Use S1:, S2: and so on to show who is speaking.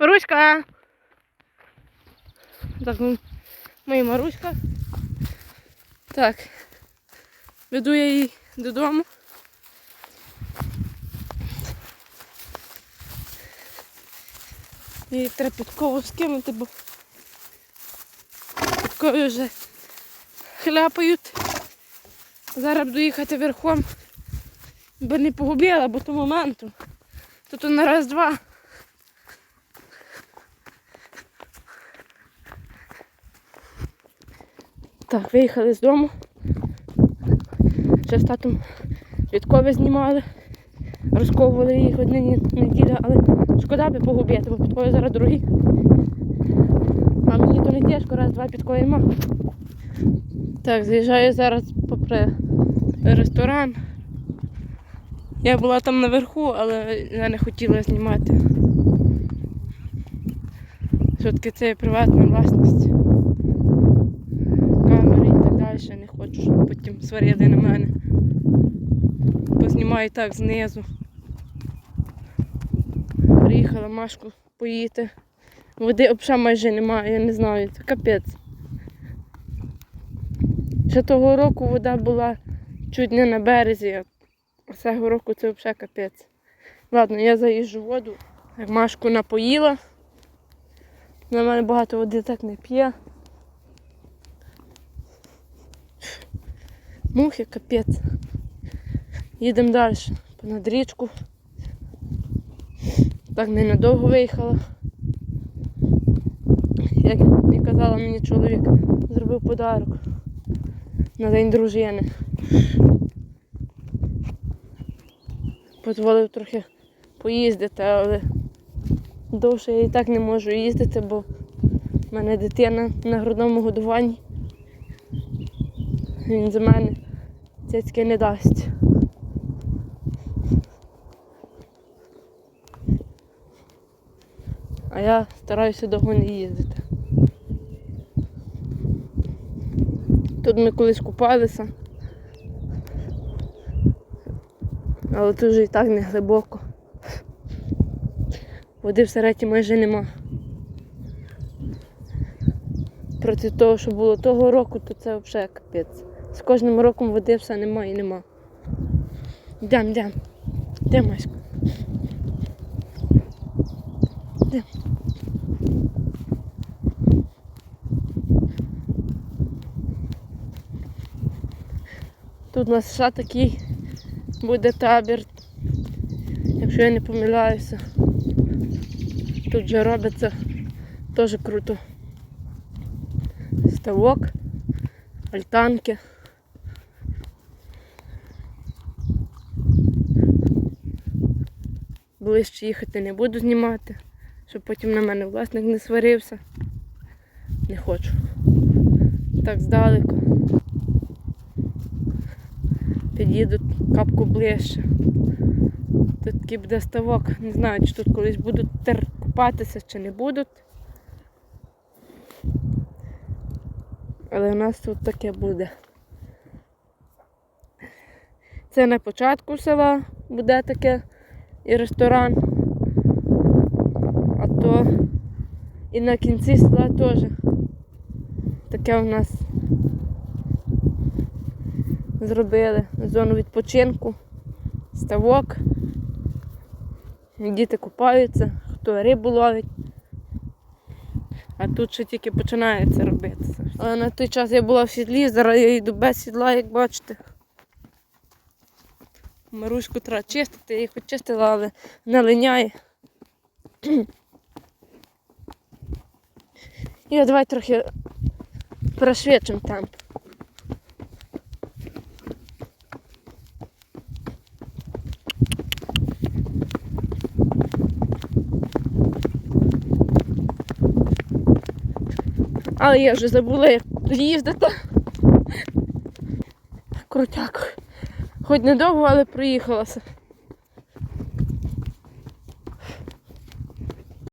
S1: Маруська! Так, ну, моя Маруська. Так. Веду я її додому. Її треба підкову скинути, бо підкові вже хляпають. Зараз буду їхати верхом, бо не погубила, бо то моменту. Тут на раз-два. Так, виїхали з дому. Ще з татом відкови знімали, розковували їх одні неділя, але шкода би погубити, бо підкови зараз дорогі. А мені то не тяжко, раз-два підкови нема. Так, заїжджаю зараз попри ресторан. Я була там наверху, але я не хотіла знімати. Все-таки це приватна власність. Камери і так далі. Не хочу, щоб потім сварили на мене. Познімаю так знизу. Приїхала Машку поїти. Води взагалі майже немає, я не знаю, це капець. Ще того року вода була чуть не на березі, а цього року це взагалі капець. Ладно, я заїжджу воду, як Машку напоїла. На мене багато води так не п'є. Мухи капець. Їдемо далі, понад річку. Так ненадовго виїхала. Як і казала мені чоловік, зробив подарок на день дружини. Позволив трохи поїздити, але довше я і так не можу їздити, бо в мене дитина на грудному годуванні. Він за мене цяцьки не дасть. А я стараюся довго не їздити. Тут ми колись купалися. Але тут вже і так не глибоко. Води в сереті майже нема. Проти того, що було того року, то це взагалі капець. З кожним роком води все нема і нема. Йдем, йдем. Де Маська? Йдем. Тут у нас ще такий буде табір, якщо я не помиляюся. Тут же робиться теж круто. Ставок, альтанки. Ближче їхати не буду знімати, щоб потім на мене власник не сварився. Не хочу. Так здалеку. Під'їду капку ближче. Тут такий буде ставок. Не знаю, чи тут колись будуть купатися, чи не будуть. Але у нас тут таке буде. Це на початку села буде таке і ресторан. А то і на кінці села теж таке у нас зробили зону відпочинку, ставок. Діти купаються, хто рибу ловить. А тут ще тільки починається робитися. Але на той час я була в сідлі, зараз я йду без сідла, як бачите. Маруську треба чистити, їх почистила, але не линяє. І давай трохи пришвидшимо темп. Але я вже забула, як їздити. Крутяк. Хоч недовго, але проїхалася.